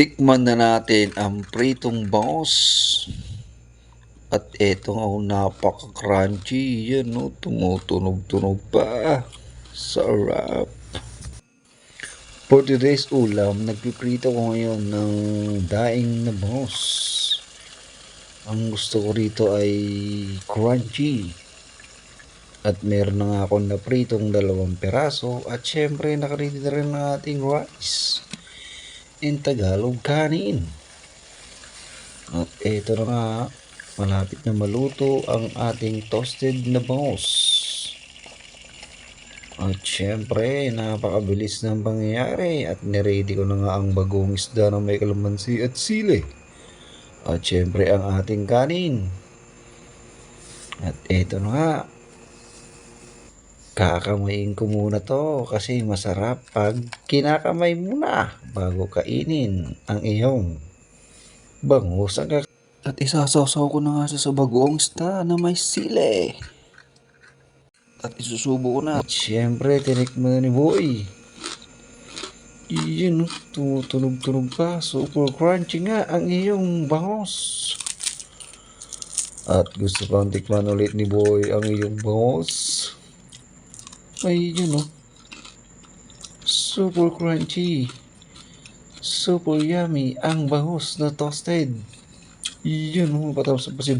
Tikman na natin ang pritong bangus. At eto nga, oh, napaka-crunchy. Yan, no? Tumutunog-tunog pa. Sarap. For today's ulam, nagpiprito ko ngayon ng daing na bangus. Ang gusto ko rito ay crunchy. At meron na nga akong napritong dalawang peraso. At syempre, nakaredy na rin ang ating rice. In Tagalog, kanin. At eto na nga, malapit na maluto ang ating toasted na bangus. At syempre, napakabilis ng pangyayari at niready ko na nga ang bagong isda na may kalamansi at sili. At syempre, ang ating kanin. At eto na nga, kakamayin ko muna to kasi masarap pag kinakamay mo na bago kainin ang iyong bangus. Ang at isasasaw ko na nga sa bagoong isda na may sili. At isusubo ko na. At syempre, tinikman ni Boy. Oh, tumutunog-tunog pa. Super crunchy nga ang iyong bangos. At gusto pang tikman ulit ni Boy ang iyong bangos. Ay, yun oh. Super crunchy. Super yummy ang bangos na toasted. Yun oh, patapos pa si.